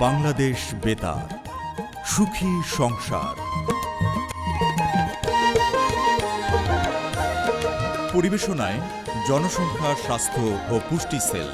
বাংলাদেশ বেতার, সুখী সংসার। পরিবেশনায় জনসংখ্যা স্বাস্থ্য ও পুষ্টি সেল।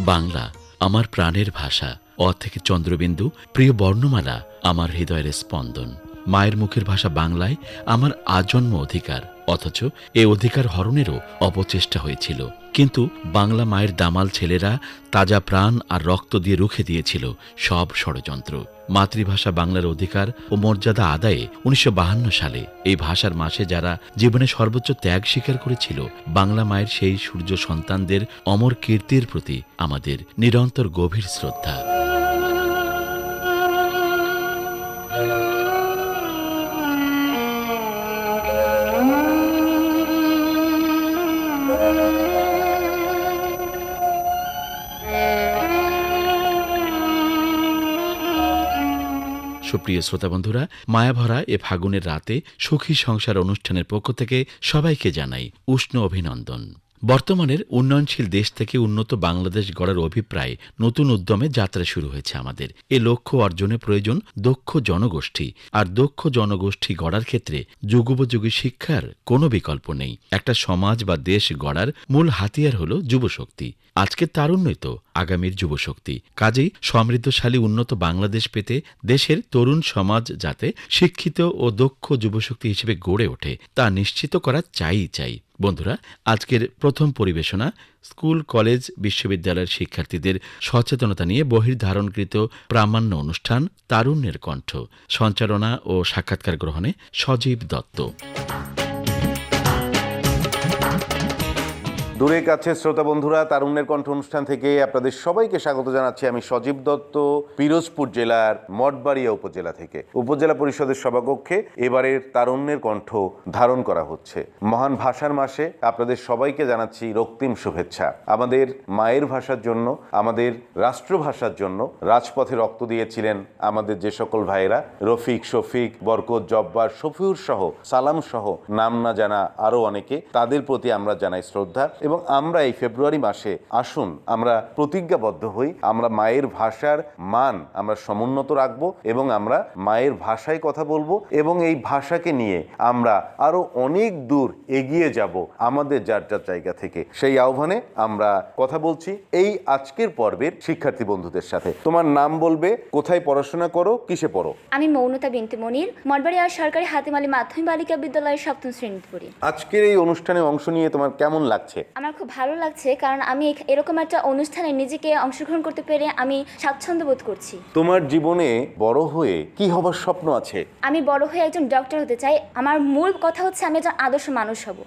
বাংলা, আমার প্রাণের ভাষা। অ থেকে চন্দ্রবিন্দু, প্রিয় বর্ণমালা, আমার হৃদয়ের স্পন্দন। মায়ের মুখের ভাষা বাংলায়, আমার আজন্ম অধিকার। অথচ এ অধিকার হরণেরও অপচেষ্টা হয়েছিল। কিন্তু বাংলা মায়ের দামাল ছেলেরা তাজা প্রাণ আর রক্ত দিয়ে রুখে দিয়েছিল সব ষড়যন্ত্র। মাতৃভাষা বাংলার অধিকার ও মর্যাদা আদায়ে উনিশশো সালে এই ভাষার মাসে যারা জীবনে সর্বোচ্চ ত্যাগ স্বীকার করেছিল, বাংলা মায়ের সেই সূর্য সন্তানদের অমর কীর্তির প্রতি আমাদের নিরন্তর গভীর শ্রদ্ধা। সুপ্রিয় শ্রোতা বন্ধুরা মায়াভরা এ ফাগুনের রাতে সুখী সংসার অনুষ্ঠানের পক্ষ থেকে সবাইকে জানাই উষ্ণ অভিনন্দন। বর্তমানের উন্নয়নশীল দেশ থেকে উন্নত বাংলাদেশ গড়ার অভিপ্রায় নতুন উদ্যমে যাত্রা শুরু হয়েছে আমাদের। এ লক্ষ্য অর্জনে প্রয়োজন দক্ষ জনগোষ্ঠী। আর দক্ষ জনগোষ্ঠী গড়ার ক্ষেত্রে যুগোপযোগী শিক্ষার কোনো বিকল্প নেই। একটা সমাজ বা দেশ গড়ার মূল হাতিয়ার হল যুবশক্তি। আজকের তারুণ্যই তো আগামীর যুবশক্তি। কাজেই সমৃদ্ধশালী উন্নত বাংলাদেশ পেতে দেশের তরুণ সমাজ যাতে শিক্ষিত ও দক্ষ যুবশক্তি হিসেবে গড়ে ওঠে, তা নিশ্চিত করা চাই চাই। বন্ধুরা, আজকের প্রথম পরিবেশনা, স্কুল, কলেজ, বিশ্ববিদ্যালয়ের শিক্ষার্থীদের সচেতনতা নিয়ে বহির্ধারণকৃত প্রামাণ্য অনুষ্ঠান তারুণ্যের কণ্ঠ। সঞ্চালনা ও সাক্ষাৎকার গ্রহণে সজীব দত্ত। দূরে কাছে, শ্রোতা বন্ধুরা, তারুণ্যের কণ্ঠ অনুষ্ঠান থেকে আপনাদের সবাইকে স্বাগত জানাচ্ছি আমি সজীব দত্ত, পিরোজপুর জেলার মঠবাড়িয়া উপজেলা থেকে। উপজেলা পরিষদের সভাকক্ষে এবারের তারুণ্যের কণ্ঠ ধারণ করা হচ্ছে। মহান ভাষার মাসে আপনাদের সবাইকে জানাচ্ছি রক্তিম শুভেচ্ছা। আমাদের মায়ের ভাষার জন্য, আমাদের রাষ্ট্রভাষার জন্য রাজপথে রক্ত দিয়েছিলেন আমাদের যে সকল ভাইয়েরা, রফিক, শফিক, বরকত, জব্বার, শফিউর সহ, সালাম সহ, নাম না জানা আরও অনেকে। তাদের প্রতি আমরা জানাই শ্রদ্ধা এবং আমরা এই ফেব্রুয়ারি মাসে আসুন আমরা প্রতিজ্ঞাবদ্ধ হই আমরা মায়ের ভাষার মান আমরা সমুন্নত রাখব এবং আমরা মায়ের ভাষায় কথা বলব এবং এই ভাষাকে নিয়ে আমরা আরও অনেক দূর এগিয়ে যাব আমাদের যার যার জায়গা থেকে। সেই আহ্বানে আমরা কথা বলছি এই আজকের পর্বের শিক্ষার্থী বন্ধুদের সাথে। তোমার নাম বলবে কোথায় পড়াশোনা করো কিসে পড়ো? আমি মৌনতা বিনতে মনির মঠবাড়িয়া সরকারি হাতিমালি মাধ্যমিক বালিকা বিদ্যালয়ের সপ্তম শ্রেণীতে পড়ি। আজকের এই অনুষ্ঠানে অংশ নিয়ে তোমার কেমন লাগছে? আমার খুব ভালো লাগছে কারণ আমি এরকম একটা অনুষ্ঠানে নিজেকে অংশগ্রহণ করতে পেরে আমি স্বাচ্ছন্দ্য বোধ করছি। তোমার জীবনে বড় হয়ে কি হবার স্বপ্ন আছে? আমি বড় হয়ে একজন ডক্টর হতে চাই। আমার মূল কথা হচ্ছে আমি একজন আদর্শ মানুষ হব।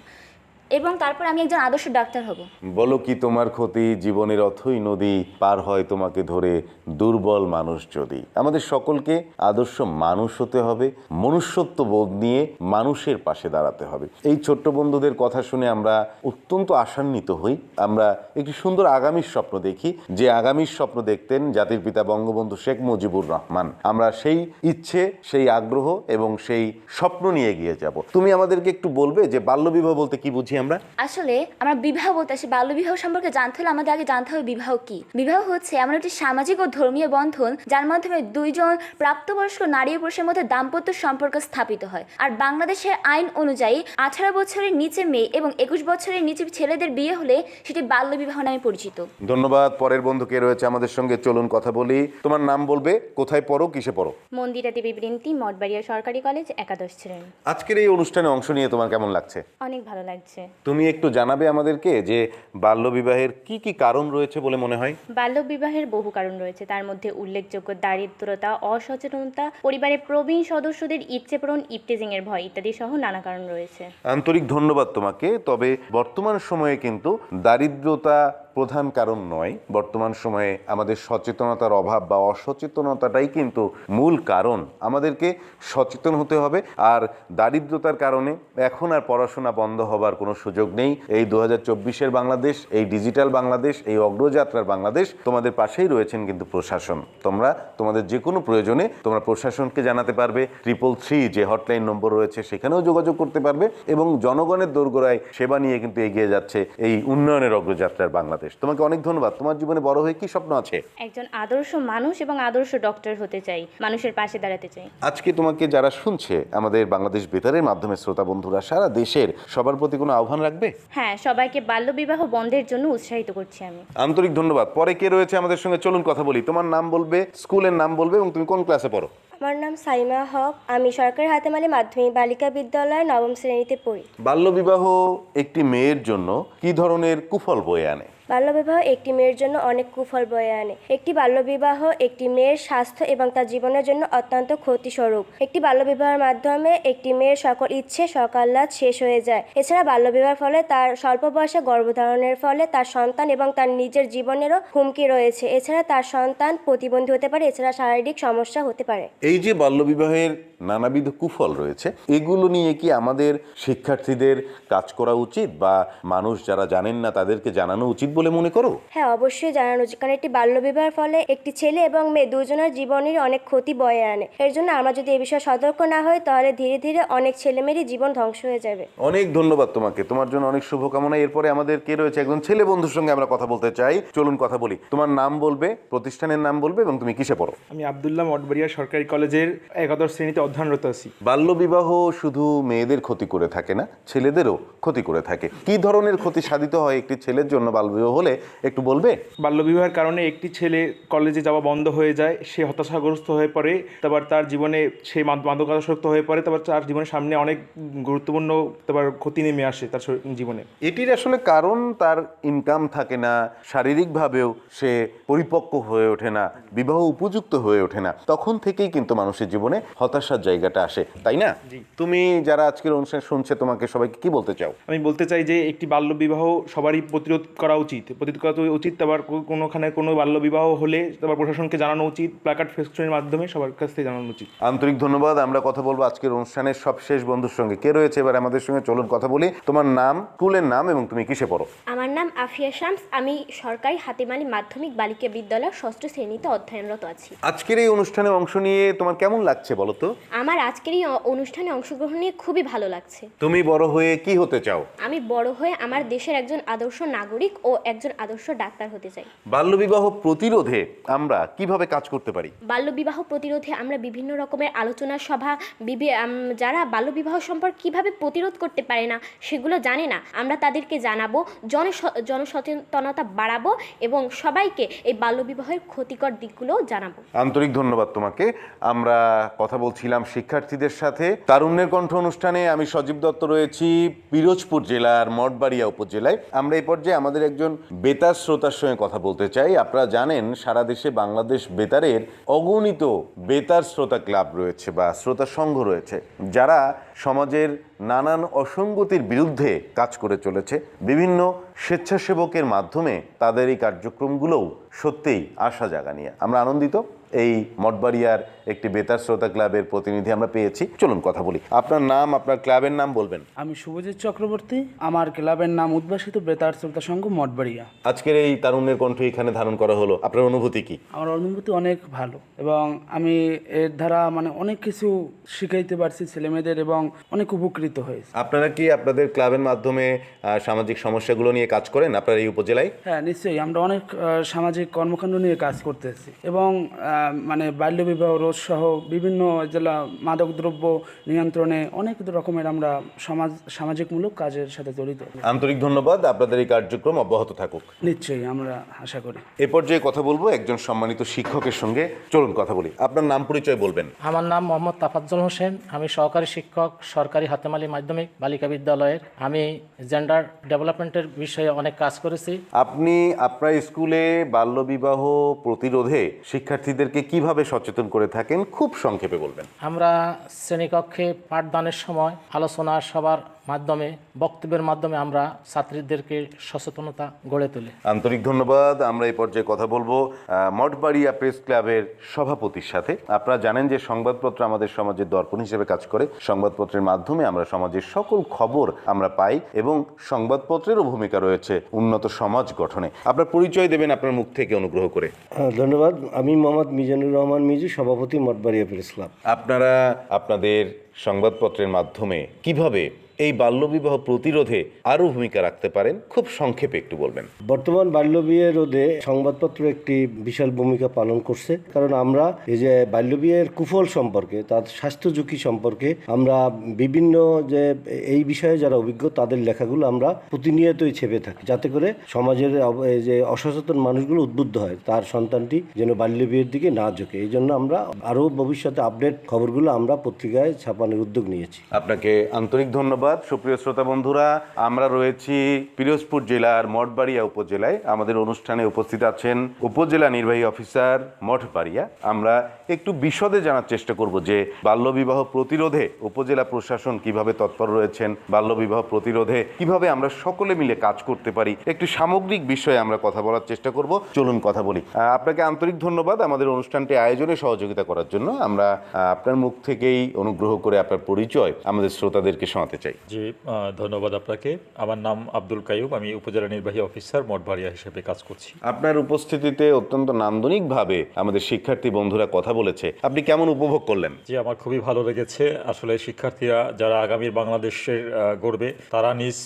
এবং তারপর আমি একজন আদর্শ ডাক্তার হব। বলো কি তোমার ক্ষতি? জীবনের অথই নদী পার হয় তোমাকে ধরে দুর্বল মানুষ যদি। আমাদের সকলকে আদর্শ মানুষ হতে হবে, মনুষ্যত্ব বোধ নিয়ে মানুষের পাশে দাঁড়াতে হবে। এই ছোট্ট বন্ধুদের কথা শুনে আমরা অত্যন্ত আশান্বিত হই। আমরা একটি সুন্দর আগামীর স্বপ্ন দেখি। যে আগামীর স্বপ্ন দেখতেন জাতির পিতা বঙ্গবন্ধু শেখ মুজিবুর রহমান। আমরা সেই ইচ্ছে, সেই আগ্রহ এবং সেই স্বপ্ন নিয়ে এগিয়ে যাব। তুমি আমাদেরকে একটু বলবে যে বাল্যবিবাহ বলতে কি বুঝি আমরা? আসলে আমরা বিবাহ বলতে আসি বাল্য বিবাহ সম্পর্কে জানতে হলে আমাদের আগে জানতে হবে বিবাহ কি। বিবাহ হচ্ছে এমন একটি সামাজিক ও ধর্মীয় বন্ধন যার মাধ্যমে দুইজন প্রাপ্তবয়স্ক নারী ও পুরুষের মধ্যে দাম্পত্য সম্পর্ক স্থাপিত হয়। আর বাংলাদেশের আইন অনুযায়ী আঠারো বছরের নিচে মেয়ে এবং একুশ বছরের নিচে ছেলেদের বিয়ে হলে সেটি বাল্য বিবাহ নামে পরিচিত। ধন্যবাদ। পরের বন্ধু কে রয়েছে আমাদের সঙ্গে? চলুন কথা বলি। তোমার নাম বলবে? কোথায় পড়ো? কিসে পড়ো? মন্দিরা দেবী বৃন্তি মঠবাড়িয়া সরকারি কলেজ একাদশ শ্রেণি। আজকের এই অনুষ্ঠানে অংশ নিয়ে তোমার কেমন লাগছে? অনেক ভালো লাগছে। তুমি একটু জানাবে আমাদেরকে যে বাল্যবিবাহের কি কি কারণ রয়েছে বলে মনে হয়? বাল্যবিবাহের বহু কারণ রয়েছে। তার মধ্যে উল্লেখযোগ্য দারিদ্রতা অসচেতনতা পরিবারের প্রবীণ সদস্যদের ইচ্ছে পূরণ ইপটিজিং এর ভয় ইত্যাদি সহ নানা কারণ রয়েছে। আন্তরিক ধন্যবাদ তোমাকে। তবে বর্তমান সময়ে কিন্তু দারিদ্রতা প্রধান কারণ নয়, বর্তমান সময়ে আমাদের সচেতনতার অভাব বা অসচেতনতাটাই কিন্তু মূল কারণ। আমাদেরকে সচেতন হতে হবে আর দারিদ্রতার কারণে এখন আর পড়াশোনা বন্ধ হবার কোনো সুযোগ নেই। এই দু হাজার বাংলাদেশ, এই ডিজিটাল বাংলাদেশ, এই অগ্রযাত্রার বাংলাদেশ তোমাদের পাশেই রয়েছেন কিন্তু প্রশাসন। তোমরা, তোমাদের যে কোনো প্রয়োজনে তোমরা প্রশাসনকে জানাতে পারবে। ট্রিপল থ্রি যে হটলাইন নম্বর রয়েছে সেখানেও যোগাযোগ করতে পারবে এবং জনগণের দোরগোড়ায় সেবা নিয়ে কিন্তু এগিয়ে যাচ্ছে এই উন্নয়নের অগ্রযাত্রার বাংলাদেশ। তোমাকে অনেক ধন্যবাদ। তোমার জীবনে বড় হয়ে কি স্বপ্ন আছে? একজন আদর্শ মানুষ এবং আদর্শ ডক্টর হতে চাই মানুষের পাশে দাঁড়াতে চাই। আজকে তোমাকে যারা শুনছে আমাদের বাংলাদেশ বেতারের মাধ্যমে শ্রোতা বন্ধুরা সারা দেশের সবার প্রতি কোনো আহ্বান রাখবে? হ্যাঁ সবাইকে বাল্যবিবাহ বন্ধের জন্য উৎসাহিত করছি আমি। আন্তরিক ধন্যবাদ। পরে কে রয়েছে আমাদের সঙ্গে? চলুন কথা বলি। তোমার নাম বলবে স্কুলের নাম বলবে এবং তুমি কোন ক্লাসে পড়ো? আমার নাম সাইমা হক। আমি সরকারি হাতেমালি মাধ্যমিক বালিকা বিদ্যালয় নবম শ্রেণীতে পড়ি। বাল্যবিবাহ একটি মেয়ের জন্য কি ধরনের কুফল বয়ে আনে? বাল্যবিবাহ একটি মেয়ের জন্য অনেক কুফল বয়ে আনে। একটি বাল্যবিবাহ একটি মেয়ের স্বাস্থ্য এবং তার জীবনের জন্য অত্যন্ত ক্ষতিস্বরূপ। একটি বাল্যবিবাহের মাধ্যমে একটি মেয়ের সকল ইচ্ছে সকাল্লাদ শেষ হয়ে যায়। এছাড়া বাল্যবিবাহের ফলে তার স্বল্প বয়সে গর্ভধারণের ফলে তার সন্তান এবং তার নিজের জীবনেরও হুমকি রয়েছে। এছাড়া তার সন্তান প্রতিবন্ধী হতে পারে, এছাড়া শারীরিক সমস্যা হতে পারে। এই যে বাল্যবিবাহের নানাবিধ কুফল রয়েছে। এগুলো নিয়ে কি আমাদের শিক্ষার্থীদের কাজ করা উচিত বা মানুষ যারা জানেন না তাদেরকে জানানো উচিত বলে মনে করো? হ্যাঁ অবশ্যই জানানো উচিত। কারণ একটি বাল্যবিবাহের ফলে একটি ছেলে এবং মেয়ে দুজনের জীবনের অনেক ক্ষতি বয়ে আনে। এর জন্য আমরা যদি এ বিষয়ে সতর্ক না হই তাহলে ধীরে ধীরে অনেক ছেলেমেয়েরই জীবন ধ্বংস হয়ে যাবে। অনেক ধন্যবাদ তোমাকে। তোমার জন্য অনেক শুভকামনা। এরপরে আমাদের কে রয়েছে? একজন ছেলে বন্ধুর সঙ্গে আমরা কথা বলতে চাই। চলুন কথা বলি। তোমার নাম বলবে প্রতিষ্ঠানের নাম বলবে এবং তুমি কিসে পড়ো? আমি আবদুল্লাহ মঠবাড়িয়া সরকারি কলেজের একাদশ শ্রেণীতে অধ্যয়নরত আছি। বাল্যবিবাহ শুধু মেয়েদের ক্ষতি করে থাকে না ছেলেদেরও ক্ষতি করে থাকে। কি ধরনের ক্ষতি সাধিত হয় একটি ছেলের জন্য বাল্যবিবাহ হলে? একটু বলবে? বাল্যবিবাহের কারণে একটি ছেলে কলেজে যাওয়া বন্ধ হয়ে যায় সে হতাশাগ্রস্ত হয়ে পড়ে তারপর তার জীবনে সে মাদ- মাদকাসক্ত হয়ে পড়ে তারপর তার জীবনের সামনে অনেক গুরুত্বপূর্ণ তারপর ক্ষতি নেমে আসে তার জীবনে। এটির আসলে কারণ তার ইনকাম থাকে না শারীরিকভাবেও সে পরিপক্ক হয়ে ওঠে না বিবাহ উপযুক্ত হয়ে ওঠে না। তখন থেকেই কিন্তু মানুষের জীবনে হতাশার জায়গাটা আসে তাই না? তুমি যারা আজকের অনুষ্ঠান শুনছে তোমাকে সবাইকে কি বলতে চাও? আমি বলতে চাই যে একটি বাল্যবিবাহ সবারই প্রতিরোধ করা উচিত। প্রতিরোধ করা উচিত তারপর কোনোখানে কোনো বাল্যবিবাহ হলে তারপর প্রশাসনকে জানানো উচিত প্ল্যাকার্ড ফেস্টুনের মাধ্যমে সবার কাছ থেকে জানানো উচিত। আন্তরিক ধন্যবাদ আমরা কথা বলব আজকের অনুষ্ঠানের সব শেষ বন্ধুর সঙ্গে। কে রয়েছে? এবার আমাদের সঙ্গে চলুন কথা বলি। তোমার নাম স্কুলের নাম এবং তুমি কিসে পড়ো? আমার নাম আফিয়া শামস আমি সরকারি হাতেমালি মাধ্যমিক বালিকা বিদ্যালয় ষষ্ঠ শ্রেণীতে অধ্যয়নরত আছি। আজকের এই অনুষ্ঠানে অংশ নিয়ে তোমার কেমন লাগছে বলো তো? আমার আজকের এই অনুষ্ঠানে অংশগ্রহণ নিয়ে খুবই ভালো লাগছে। তুমি বড় হয়ে কি হতে চাও? আমি বড় হয়ে আমার দেশের একজন আদর্শ নাগরিক ও একজন আদর্শ ডাক্তার হতে চাই। বাল্যবিবাহ প্রতিরোধে আমরা কীভাবে কাজ করতে পারি? বাল্যবিবাহ প্রতিরোধে আমরা বিভিন্ন রকমের আলোচনা সভা যারা বাল্যবিবাহ সম্পর্কে কীভাবে প্রতিরোধ করতে পারে না সেগুলো জানে না। আমরা তাদেরকে জানাব জন জনসচেতনতা বাড়াবো এবং সবাইকে এই বাল্যবিবাহের ক্ষতিকর দিকগুলো জানাব। আন্তরিক ধন্যবাদ তোমাকে। আমরা কথা বলছিলাম শিক্ষার্থীদের সাথে তারুণ্যের কণ্ঠ অনুষ্ঠানে আমি সজীব দত্ত রয়েছি পিরোজপুর জেলার মঠবাড়িয়া উপজেলায়। আমরা এই পর্যায়ে আমাদের একজন বেতার শ্রোতার সঙ্গে কথা বলতে চাই। আপনারা জানেন, সারা দেশে বাংলাদেশ বেতারের অগণিত বেতার শ্রোতা ক্লাব রয়েছে বা শ্রোতা সংঘ রয়েছে, যারা সমাজের নানান অসঙ্গতির বিরুদ্ধে কাজ করে চলেছে। বিভিন্ন স্বেচ্ছাসেবকের মাধ্যমে তাদের এই কার্যক্রমগুলোও সত্যিই আশা জাগানিয়া। আমরা আনন্দিত এই মঠবাড়িয়ার একটি বেতার শ্রোতা ক্লাবের প্রতিনিধি আমরা পেয়েছি। চলুন কথা বলি। আপনার নাম আপনার ক্লাবের নাম বলবেন। আমি শুভজিৎ চক্রবর্তী আমার ক্লাবের নাম উদ্ভাসিত বেতার শ্রোতা সংঘ মঠবাড়িয়া। আজকের এই তারুণ্যের কণ্ঠ এখানে ধারণ করা হলো। আপনার অনুভূতি কি? আমার অনুভূতি অনেক ভালো এবং আমি এর দ্বারা মানে অনেক কিছু শিখাইতে পারছি ছেলেমেয়েদের এবং অনেক উপকৃত হয়েছে। আপনারা কি আপনাদের ক্লাবের মাধ্যমে সামাজিক সমস্যাগুলো নিয়ে কাজ করেন আপনার এই উপজেলায়? হ্যাঁ নিশ্চয়ই। আমরা অনেক সামাজিক কর্মকাণ্ড নিয়ে কাজ করতেছি এবং মানে বাল্যবিবাহ রোধ সহ বিভিন্ন জেলা মাদকদ্রব্য নিয়ন্ত্রণে অনেক রকমের আমরা সমাজ সামাজিকমূলক কাজের সাথে জড়িত। আন্তরিক ধন্যবাদ আপনাদের এই কার্যক্রম অব্যাহত থাকুক। নিশ্চয়ই আমরা আশা করি। এ পর্যায়ে কথা বলব একজন সম্মানিত শিক্ষকের সঙ্গে। চলুন কথা বলি। আপনার নাম পরিচয় বলবেন। আমার নাম মোহাম্মদ তাফাজ্জল হোসেন। আমি সহকারী শিক্ষক সরকারি হাতেমালি মাধ্যমিক বালিকা বিদ্যালয়ের। আমি জেন্ডার ডেভেলপমেন্টের বিষয়ে অনেক কাজ করেছি। আপনি আপনার স্কুলে বাল্যবিবাহ প্রতিরোধে শিক্ষার্থীদেরকে কীভাবে সচেতন করে থাকেন? খুব সংক্ষেপে বলবেন। আমরা শ্রেণীকক্ষে পাঠদানের সময় আলোচনা সবার মাধ্যমে বক্তব্যের মাধ্যমে আমরা ছাত্রীদেরকে সচেতনতা গড়ে তুলি। আন্তরিক ধন্যবাদ। আমরা এই পর্যায়ে কথা বলব মঠবাড়িয়া প্রেস ক্লাবের সভাপতির সাথে। আপনারা জানেন যে সংবাদপত্র আমাদের সমাজের দর্পণ হিসেবে কাজ করে। সংবাদপত্রের মাধ্যমে আমরা সমাজের সকল খবর আমরা পাই এবং সংবাদপত্রেরও ভূমিকা রয়েছে উন্নত সমাজ গঠনে। আপনার পরিচয় দেবেন আপনার মুখ থেকে অনুগ্রহ করে। ধন্যবাদ। আমি মোহাম্মদ মিজানুর রহমান মিজু সভাপতি মঠবাড়িয়া প্রেস ক্লাব। আপনারা আপনাদের সংবাদপত্রের মাধ্যমে কীভাবে এই বাল্যবিবাহ প্রতিরোধে আরও ভূমিকা রাখতে পারেন খুব সংক্ষেপে একটু বলবেন। বর্তমান বাল্যবিয়ে রোধে সংবাদপত্র একটি বিশাল ভূমিকা পালন করছে কারণ আমরা এই যে বাল্যবিয়ের কুফল সম্পর্কে তার স্বাস্থ্য ঝুঁকি সম্পর্কে আমরা বিভিন্ন যে এই বিষয়ে যারা অভিজ্ঞ তাদের লেখাগুলো আমরা প্রতিনিয়তই ছেপে থাকি যাতে করে সমাজের যে অসচেতন মানুষগুলো উদ্বুদ্ধ হয় তার সন্তানটি যেন বাল্যবিয়ের দিকে না ঝুঁকে। এই জন্য আমরা আরও ভবিষ্যতে আপডেট খবরগুলো আমরা পত্রিকায় ছাপানোর উদ্যোগ নিয়েছি। আপনাকে আন্তরিক ধন্যবাদ। সুপ্রিয় শ্রোতা বন্ধুরা, আমরা রয়েছি পিরোজপুর জেলার মঠবাড়িয়া উপজেলায়। আমাদের অনুষ্ঠানে উপস্থিত আছেন উপজেলা নির্বাহী অফিসার মঠবাড়িয়া। আমরা একটু বিশদে জানার চেষ্টা করব যে বাল্যবিবাহ প্রতিরোধে উপজেলা প্রশাসন কীভাবে তৎপর রয়েছেন, বাল্যবিবাহ প্রতিরোধে কীভাবে আমরা সকলে মিলে কাজ করতে পারি, একটু সামগ্রিক বিষয়ে আমরা কথা বলার চেষ্টা করব। চলুন কথা বলি। আপনাকে আন্তরিক ধন্যবাদ আমাদের অনুষ্ঠানটি আয়োজনে সহযোগিতা করার জন্য। আমরা আপনার মুখ থেকেই অনুগ্রহ করে আপনার পরিচয় আমাদের শ্রোতাদেরকে শোনাতে চাই। জি ধন্যবাদ আপনাকে। আমার নাম আব্দুল কাইয়ুব আমি উপজেলা নির্বাহী অফিসার মঠবাড়িয়া হিসেবে কাজ করছি। আপনার উপস্থিতিতে অত্যন্ত নান্দনিকভাবে আমাদের শিক্ষার্থী বন্ধুরা কথা বলেছে। আপনি কেমন উপভোগ করলেন? জি আমার খুবই ভালো লেগেছে। আসলে শিক্ষার্থীরা যারা আগামীর বাংলাদেশের গড়বে তারা নিজ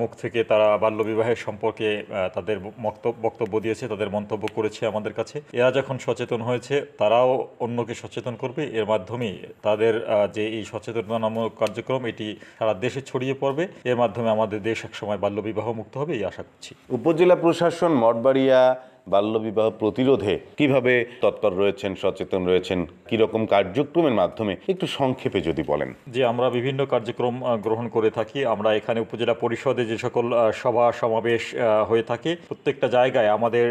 মুখ থেকে তারা বাল্যবিবাহের সম্পর্কে তাদের বক্তব্য বক্তব্য দিয়েছে তাদের মন্তব্য করেছে আমাদের কাছে। এরা যখন সচেতন হয়েছে তারাও অন্যকে সচেতন করবে। এর মাধ্যমেই তাদের যে এই সচেতনতামূলক কার্যক্রম এটি সারা দেশে ছড়িয়ে পড়বে। এর মাধ্যমে আমাদের দেশ একসময় বাল্যবিবাহ মুক্ত হবে, এই আশা করছি। উপজেলা প্রশাসন মঠবাড়িয়া বাল্যবিবাহ প্রতিরোধে কীভাবে তৎপর রয়েছেন, সচেতন রয়েছেন কি রকম কার্যক্রমের মাধ্যমে একটু সংক্ষেপে যদি বলেন। যে আমরা বিভিন্ন কার্যক্রম গ্রহণ করে থাকি। আমরা এখানে উপজেলা পরিষদে যে সকল সভা, সমাবেশ হয়ে থাকে, প্রত্যেকটা জায়গায় আমাদের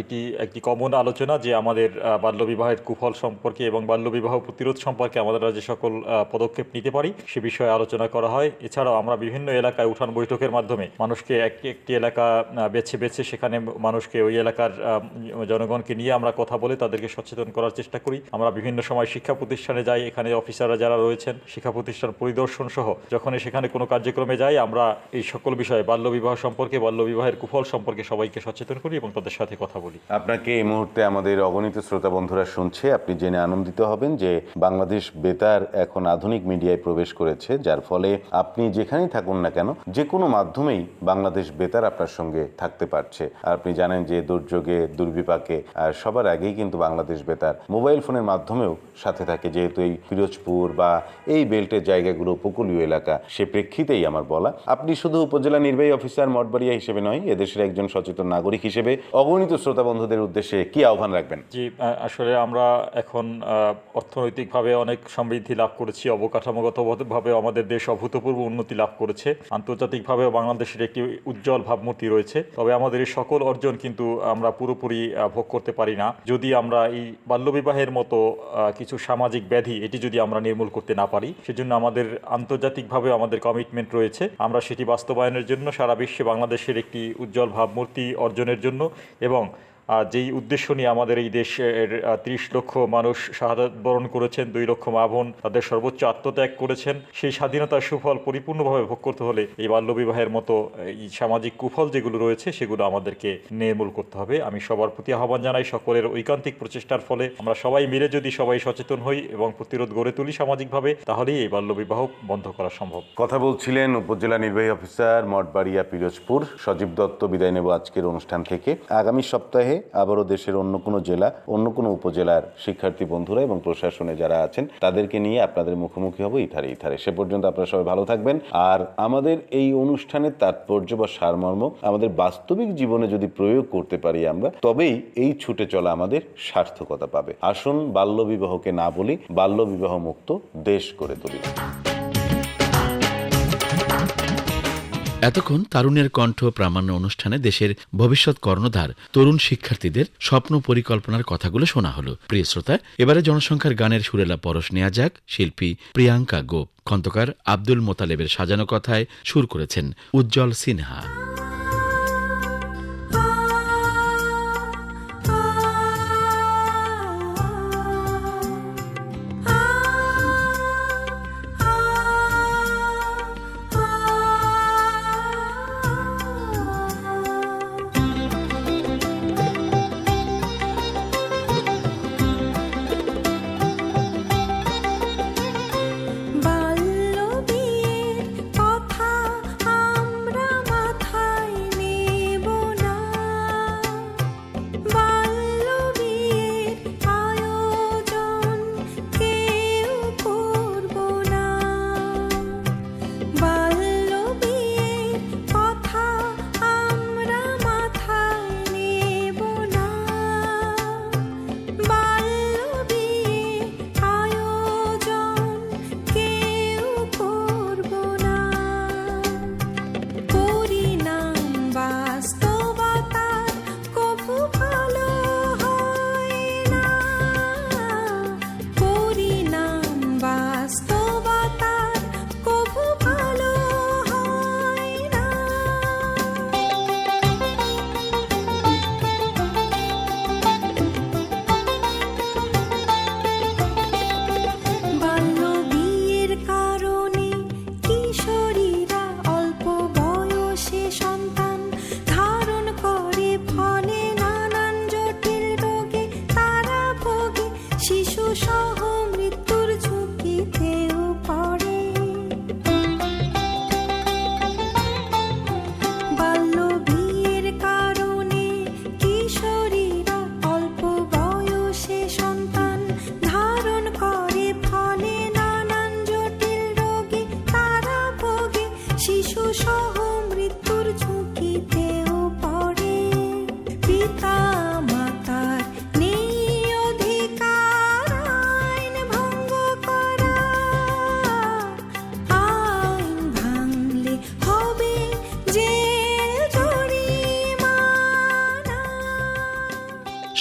এটি একটি কমন আলোচনা যে আমাদের বাল্যবিবাহের কুফল সম্পর্কে এবং বাল্যবিবাহ প্রতিরোধ সম্পর্কে আমরা যে সকল পদক্ষেপ নিতে পারি, সে বিষয়ে আলোচনা করা হয়। এছাড়াও আমরা বিভিন্ন এলাকায় উঠান বৈঠকের মাধ্যমে মানুষকে একটি একটি এলাকা বেছে বেছে সেখানে মানুষকে ওই এলাকার জনগণকে নিয়ে আমরা কথা বলে, তাদেরকে সচেতন করার চেষ্টা করি। আমরা বিভিন্ন সময় শিক্ষা প্রতিষ্ঠানে যাই, এখানে অফিসাররা যারা রয়েছেন, শিক্ষা প্রতিষ্ঠান পরিদর্শন সহ যখন সেখানে কোনো কার্যক্রমে যাই, আমরা এই সকল বিষয়ে বাল্যবিবাহ সম্পর্কে বাল্যবিবাহের কুফল সম্পর্কে সবাইকে সচেতন করি এবং তাদের সাথে কথা বলি। আপনাকে এই মুহূর্তে আমাদের অগণিত শ্রোতা বন্ধুরা শুনছে। আপনি জেনে আনন্দিত হবেন যে বাংলাদেশ বেতার এখন আধুনিক মিডিয়ায় প্রবেশ করেছে, যার ফলে আপনি যেখানেই থাকুন না কেন, যে কোনো মাধ্যমেই বাংলাদেশ বেতার আপনার সঙ্গে থাকতে পারছে। আর আপনি জানেন যে দুর্যোগে দুর্বিপাকে, আর সবার আগেই কিন্তু বাংলাদেশ বেতার মোবাইল ফোনের মাধ্যমেও সাথে থাকে। যেহেতু এই পিরোজপুর বা এই বেল্টের জায়গাগুলো উপকূলীয় এলাকা, সে প্রেক্ষিতেই আমার বলা। আপনি শুধু উপজেলা নির্বাহী অফিসার, মঠবাড়িয়া হিসেবে নয়, এদেশের একজন সচেতন নাগরিক হিসেবে অগণিত শ্রোতা বন্ধুদের উদ্দেশ্যে কি আহ্বান রাখবেন? জি আসলে আমরা এখন অর্থনৈতিকভাবে অনেক সমৃদ্ধি লাভ করেছি অবকাঠামোগতভাবে আমাদের দেশ অভূতপূর্ব উন্নতি লাভ করেছে। আন্তর্জাতিকভাবে বাংলাদেশের একটি উজ্জ্বল ভাবমূর্তি রয়েছে। তবে আমাদের এই সকল অর্জন কিন্তু আমরা পুরোপুরি ভোগ করতে পারি না। যদি আমরা এই বাল্যবিবাহের মতো কিছু সামাজিক ব্যাধি এটি যদি আমরা নির্মূল করতে না পারি, সেজন্য আমাদের আন্তর্জাতিকভাবে আমাদের কমিটমেন্ট রয়েছে। আমরা সেটি বাস্তবায়নের জন্য সারা বিশ্বে বাংলাদেশের একটি উজ্জ্বল ভাবমূর্তি অর্জনের জন্য এবং যেই উদ্দেশ্য নিয়ে আমাদের এই দেশের ত্রিশ লক্ষ মানুষ শাহাদাত বরণ করেছেন, দুই লক্ষ মা বোন তাদের সর্বোচ্চ আত্মত্যাগ করেছেন, সেই স্বাধীনতার সুফল পরিপূর্ণভাবে ভোগ করতে হলে এই বাল্যবিবাহের মতো, এই সামাজিক কুফল যেগুলো রয়েছে সেগুলো আমাদেরকে নির্মূল করতে হবে। আমি সবার প্রতি আহ্বান জানাই সকলের ঐকান্তিক প্রচেষ্টার ফলে আমরা সবাই মিলে যদি সবাই সচেতন হই এবং প্রতিরোধ গড়ে তুলি সামাজিকভাবে, তাহলেই এই বাল্যবিবাহ বন্ধ করা সম্ভব। কথা বলছিলেন উপজেলা নির্বাহী অফিসার মঠবাড়িয়া পিরোজপুর। সজীব দত্ত, বিদায় নেব আজকের অনুষ্ঠান থেকে। আগামী সপ্তাহে আবারও দেশের অন্য কোনো জেলা, অন্য কোনো উপজেলার শিক্ষার্থী বন্ধুরা এবং প্রশাসনে যারা আছেন, তাদেরকে নিয়ে আপনাদের মুখোমুখি হব ইথারে ইথারে। সে পর্যন্ত আপনারা সবাই ভালো থাকবেন। আর আমাদের এই অনুষ্ঠানের তাৎপর্য বা সারমর্ম আমাদের বাস্তবিক জীবনে যদি প্রয়োগ করতে পারি আমরা, তবেই এই ছুটে চলা আমাদের সার্থকতা পাবে। আসুন বাল্যবিবাহকে না বলি বাল্যবিবাহ মুক্ত দেশ করে তুলি। এতক্ষণ তারুণের কণ্ঠ প্রামাণ্য অনুষ্ঠানে দেশের ভবিষ্যৎ কর্ণধার তরুণ শিক্ষার্থীদের স্বপ্ন পরিকল্পনার কথাগুলো শোনা হলো। প্রিয় শ্রোতা, এবারে জনসংখ্যার গানের সুরেলা পরশ নেওয়া যাক, শিল্পী প্রিয়াঙ্কা গোপ। খন্দকার আব্দুল মোতালেবের সাজানো কথায় সুর করেছেন উজ্জ্বল সিনহা।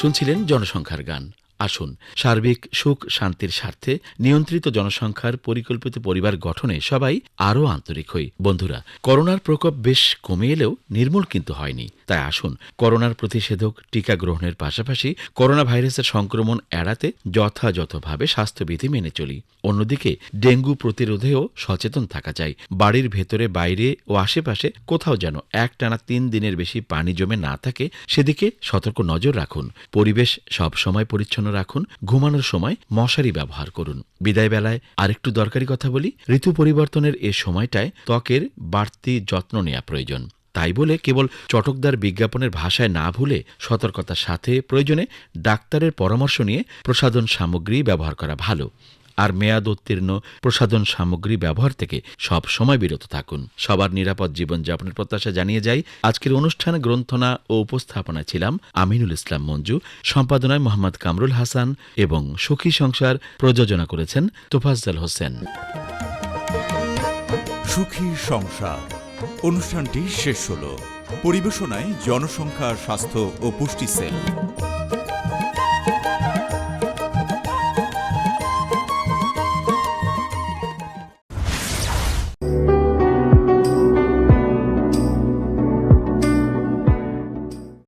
শুনছিলেন জনসংখ্যার গান। আসুন। সার্বিক সুখ শান্তির স্বার্থে নিয়ন্ত্রিত জনসংখ্যার পরিকল্পিত পরিবার গঠনে সবাই আরও আন্তরিক হই। বন্ধুরা, করোনার প্রকোপ বেশ কমে এলেও নির্মূল কিন্তু হয়নি। তাই আসুন, করোনার প্রতিষেধক টিকা গ্রহণের পাশাপাশি করোনা ভাইরাসের সংক্রমণ এড়াতে যথাযথভাবে স্বাস্থ্যবিধি মেনে চলি। অন্যদিকে, ডেঙ্গু প্রতিরোধেও সচেতন থাকা চাই। বাড়ির ভেতরে, বাইরে ও আশেপাশে কোথাও যেন একটানা তিন দিনের বেশি পানি জমে না থাকে, সেদিকে সতর্ক নজর রাখুন। পরিবেশ সব সময় পরিচ্ছন্ন রাখুন, ঘুমানোর সময় মশারি ব্যবহার করুন। বিদায় বেলায় আরেকটু দরকারি কথা বলি, ঋতু পরিবর্তনের এ সময়টায় ত্বকের বাড়তি যত্ন নেওয়া প্রয়োজন। তাই বলে কেবল চটকদার বিজ্ঞাপনের ভাষায় না ভুলে সতর্কতার সাথে প্রয়োজনে ডাক্তারের পরামর্শ নিয়ে প্রসাধন সামগ্রী ব্যবহার করা ভালো। আর মেয়াদ উত্তীর্ণ প্রসাধন সামগ্রী ব্যবহার থেকে সব সময় বিরত থাকুন। সবার নিরাপদ জীবনযাপনের প্রত্যাশা জানিয়ে যাই, আজকের অনুষ্ঠানে গ্রন্থনা ও উপস্থাপনায় ছিলাম আমিনুল ইসলাম মঞ্জু, সম্পাদনায় মোহাম্মদ কামরুল হাসান এবং সুখী সংসার প্রযোজনা করেছেন তোফাজ্জল হোসেন। সুখী সংসার। অনুষ্ঠানটি শেষ হলো। পরিবেশনায় জনসংখ্যা, স্বাস্থ্য ও পুষ্টি সেল।